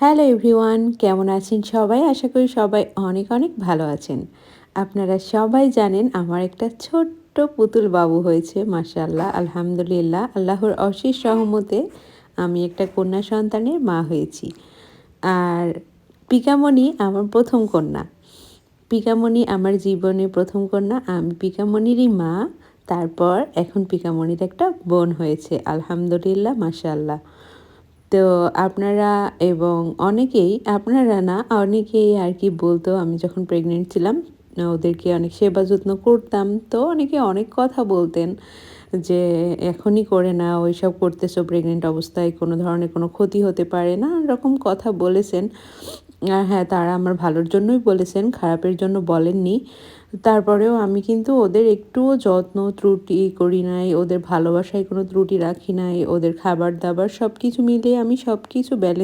Hello everyone, কেমন আছেন সবাই? আশা করি সবাই অনেক অনেক ভালো আছেন। আপনারা সবাই জানেন আমার একটা ছোট্ট পুতুল বাবু হয়েছে মাশাল্লাহ আলহামদুলিল্লাহ, আল্লাহর অশেষ সহমতে আমি একটা কন্যা সন্তানের মা হয়েছি। আর পিকামণি আমার প্রথম কন্যা। পিকামণি আমার জীবনে প্রথম কন্যা, আমি পিকামণিরই মা, তারপর এখন পিকামণির একটা বোন হয়েছে, আলহামদুলিল্লাহ মাশাল্লাহ তো আপনারা এবং অনেকেই, আপনারা না, অনেকেই আর কি বলতো, আমি যখন প্রেগনেন্ট ছিলাম, ওদেরকে অনেক সেবা যত্ন করতাম, তো অনেকে অনেক কথা বলতেন। যে এখনই করে না ওই সব করতেছো প্রেগনেন্ট অবস্থায় কোনো ধরনের কোনো ক্ষতি হতে পারে না, এরকম কথা বলেছেন। আর হ্যাঁ তারা আমার ভালোর জন্যই বলেছেন, খারাপের জন্য বলেননি। তারপরেও আমি কিন্তু ওদের একটুও যত্ন ত্রুটি করি নাই, ওদের ভালোবাসায় কোনো ত্রুটি রাখি নাই, ওদের খাবার দাবার সব কিছু মিলিয়ে আমি সব কিছু ব্যালেন্স